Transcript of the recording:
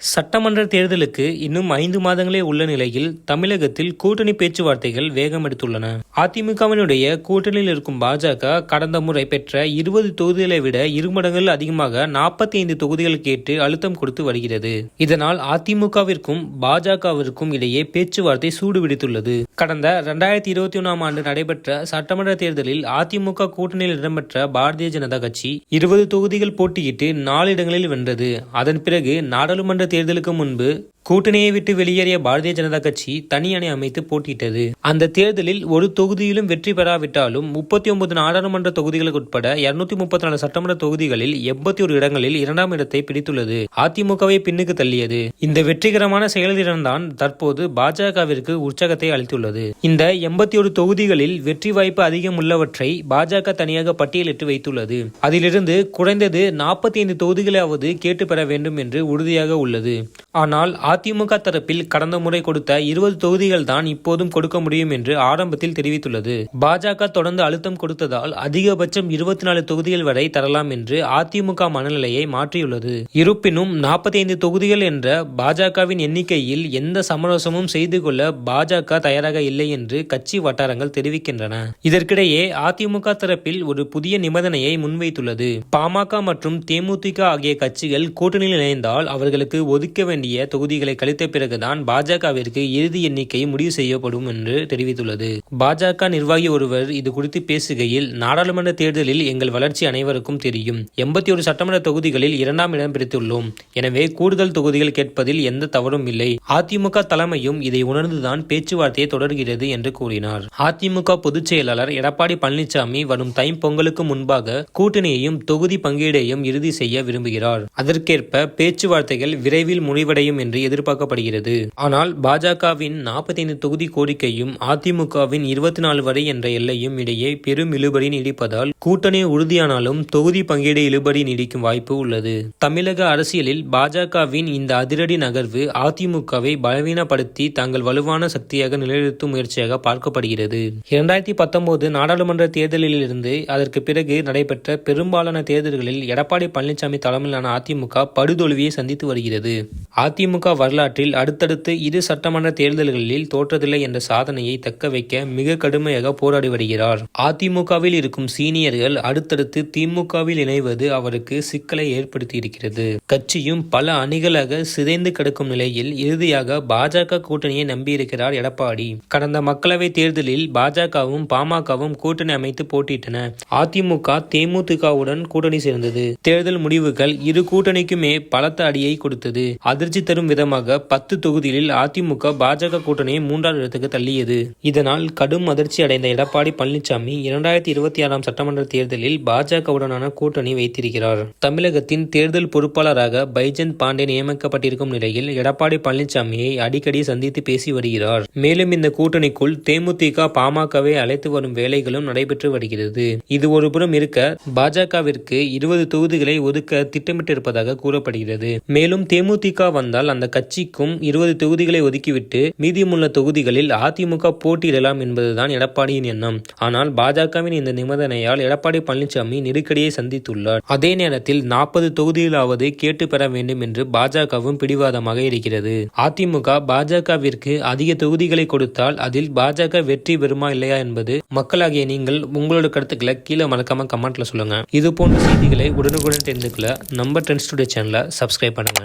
சட்டமன்ற தேர்தலுக்கு இன்னும் ஐந்து மாதங்களே உள்ள நிலையில் தமிழகத்தில் கூட்டணி பேச்சுவார்த்தைகள் வேகம் எடுத்துள்ளன. அதிமுகவினுடைய கூட்டணியில் இருக்கும் பாஜக கடந்த முறை பெற்ற இருபது தொகுதிகளை விட இருமடங்கள் அதிகமாக நாற்பத்தி ஐந்து தொகுதிகள் கேட்டு அழுத்தம் கொடுத்து வருகிறது. இதனால் அதிமுகவிற்கும் பாஜகவிற்கும் இடையே பேச்சுவார்த்தை சூடுபிடித்துள்ளது. கடந்த இரண்டாயிரத்தி இருபத்தி ஒன்றாம் ஆண்டு நடைபெற்ற சட்டமன்ற தேர்தலில் அதிமுக கூட்டணியில் இடம்பெற்ற பாரதிய ஜனதா கட்சி இருபது தொகுதிகள் போட்டியிட்டு நாலு இடங்களில் வென்றது. அதன் பிறகு நாடாளுமன்ற தேர்தலுக்கு முன்பு கூட்டணியை விட்டு வெளியேறிய பாரதிய ஜனதா கட்சி தனி அணி அமைத்து போட்டியிட்டது. அந்த தேர்தலில் ஒரு தொகுதியிலும் வெற்றி பெறாவிட்டாலும் முப்பத்தி ஒன்பது நாடாளுமன்ற தொகுதிகளுக்கு உட்பட இருநூத்தி முப்பத்தி நாலு சட்டமன்ற தொகுதிகளில் எண்பத்தி ஒரு இடங்களில் இரண்டாம் இடத்தை பிடித்துள்ளது. அதிமுகவை பின்னுக்கு தள்ளியது. இந்த வெற்றிகரமான செயலிழந்தான் தற்போது பாஜகவிற்கு உற்சாகத்தை அளித்துள்ளது. இந்த எண்பத்தி ஒரு தொகுதிகளில் வெற்றி வாய்ப்பு அதிகம் உள்ளவற்றை பாஜக தனியாக பட்டியலிட்டு வைத்துள்ளது. அதிலிருந்து குறைந்தது நாற்பத்தி ஐந்து தொகுதிகளாவது கேட்டு பெற வேண்டும் என்று உறுதியாக உள்ளது. ஆனால் அதிமுக தரப்பில் கடந்த முறை கொடுத்த இருபது தொகுதிகள் தான் இப்போதும் கொடுக்க முடியும் என்று ஆரம்பத்தில் தெரிவித்துள்ளது. பாஜக தொடர்ந்து அழுத்தம் கொடுத்ததால் அதிகபட்சம் இருபத்தி நாலு தொகுதிகள் வரை தரலாம் என்று அதிமுக மனநிலையை மாற்றியுள்ளது. இருப்பினும் நாற்பத்தி ஐந்து தொகுதிகள் என்ற பாஜகவின் எண்ணிக்கையில் எந்த சமரசமும் செய்து கொள்ள பாஜக தயாராக இல்லை என்று கட்சி வட்டாரங்கள் தெரிவிக்கின்றன. இதற்கிடையே அதிமுக தரப்பில் ஒரு புதிய நிபந்தனையை முன்வைத்துள்ளது. பாமக மற்றும் தேமுதிக ஆகிய கட்சிகள் கூட்டணியில் இணைந்தால் அவர்களுக்கு ஒதுக்க வேண்டிய தொகுதிகளை கழித்த பிறகுதான் பாஜகவிற்கு இறுதி எண்ணிக்கை முடிவு செய்யப்படும் என்று தெரிவித்துள்ளது. பாஜக நிர்வாகி ஒருவர் இது குறித்து பேசுகையில் நாடாளுமன்ற தேர்தலில் எங்கள் வளர்ச்சி அனைவருக்கும் தெரியும். எண்பத்தி ஒரு சட்டமன்ற தொகுதிகளில் இரண்டாம் இடம் பிடித்துள்ளோம். எனவே கூடுதல் தொகுதிகள் கேட்பதில் எந்த தவறும் இல்லை. அதிமுக தலைமையும் இதை உணர்ந்துதான் பேச்சுவார்த்தையை தொடர்கிறது என்று கூறினார். அதிமுக பொதுச் செயலாளர் எடப்பாடி பழனிசாமி வரும் தை பொங்கலுக்கு முன்பாக கூட்டணியையும் தொகுதி பங்கீடையும் இறுதி செய்ய விரும்புகிறார். அதற்கேற்ப பேச்சுவார்த்தைகள் விரைவில் முடிவடையும் என்று எதிர்பார்க்கப்படுகிறது. ஆனால் பாஜகவின் நாற்பத்தைந்து தொகுதி கோரிக்கையும் அதிமுகவின் இருபத்தி நாலு வரை என்ற எல்லையும் இடையே பெரும் இழுபறி நீடிப்பதால் கூட்டணி உறுதியானாலும் தொகுதி பங்கீடு இழுபறி நீடிக்கும் வாய்ப்பு உள்ளது. தமிழக அரசியலில் பாஜகவின் இந்த அதிரடி நகர்வு அதிமுகவை பலவீனப்படுத்தி தங்கள் வலுவான சக்தியாக நிலைநிறுத்தும் முயற்சியாக பார்க்கப்படுகிறது. இரண்டாயிரத்தி பத்தொன்பது நாடாளுமன்ற தேர்தலிலிருந்து அதற்கு பிறகு நடைபெற்ற பெரும்பாலான தேர்தல்களில் எடப்பாடி பழனிசாமி தலைமையிலான அதிமுக படுதோல்வியை சந்தித்து வருகிறது. அதிமுக வரலாற்றில் அடுத்தடுத்து இரு சட்டமன்ற தேர்தல்களில் தோற்றதில்லை என்ற சாதனையை தக்க வைக்க மிக கடுமையாக போராடி வருகிறார். அதிமுகவில் இருக்கும் சீனியர்கள் அடுத்தடுத்து திமுகவில் இணைவது அவருக்கு சிக்கலை ஏற்படுத்தியிருக்கிறது. கட்சியும் பல அணிகளாக சிதைந்து கிடக்கும் நிலையில் இறுதியாக பாஜக கூட்டணியை நம்பியிருக்கிறார் எடப்பாடி. கடந்த மக்களவை தேர்தலில் பாஜகவும் பாமகவும் கூட்டணி அமைத்து போட்டியிட்டன அதிமுக தேமுதிகவுடன் கூட்டணி சேர்ந்தது. தேர்தல் முடிவுகள் இரு கூட்டணிக்குமே பலத்த அடியை கொடுத்தது. அதிர்ச்சி தரும் விதமாக பத்து தொகுதிகளில் அதிமுக பாஜக கூட்டணியை மூன்றாவது இடத்துக்கு தள்ளியது. இதனால் கடும் அதிர்ச்சி அடைந்த எடப்பாடி பழனிசாமி இரண்டாயிரத்தி இருபத்தி ஆறாம் சட்டமன்ற தேர்தலில் பாஜகவுடனான கூட்டணி வைத்திருக்கிறார். தமிழகத்தின் தேர்தல் பொறுப்பாளராக பைஜந்த் பாண்டே நியமிக்கப்பட்டிருக்கும் நிலையில் எடப்பாடி பழனிசாமியை அடிக்கடி சந்தித்து பேசி வருகிறார். மேலும் இந்த கூட்டணிக்குள் தேமுதிக பாமகவை அழைத்து வரும் வேலைகளும் நடைபெற்று வருகிறது. இது ஒருபுறம் இருக்க பாஜகவிற்கு இருபது தொகுதிகளை ஒதுக்க திட்டமிட்டிருப்பதாக கூறப்படுகிறது. மேலும் தேமுதிக வந்தால் அந்த கட்சிக்கும் இருபது தொகுதிகளை ஒதுக்கிவிட்டு மீதியுள்ள தொகுதிகளில் அதிமுக போட்டியிடலாம் என்பதுதான் எடப்பாடியின் எண்ணம். ஆனால் பாஜகவின் இந்த நிபந்தனையால் எடப்பாடி பழனிசாமி நெருக்கடியை சந்தித்துள்ளார். அதே நேரத்தில் நாற்பது தொகுதிகளாவது கேட்டு பெற வேண்டும் என்று பாஜகவும் பிடிவாதமாக இருக்கிறது. அதிமுக பாஜகவிற்கு அதிக தொகுதிகளை கொடுத்தால் அதில் பாஜக வெற்றி பெறுமா இல்லையா என்பது மக்களாகிய நீங்கள் உங்களோட கருத்துக்களை கீழே மறக்காம கமெண்ட்ல சொல்லுங்க. இது போன்ற செய்திகளை உடனுக்குடன் தெரிந்துக்கொள்ள நம்ம ட்ரெண்ட்ஸ் டுடே சேனலை சப்ஸ்கிரைப் பண்ணுங்க.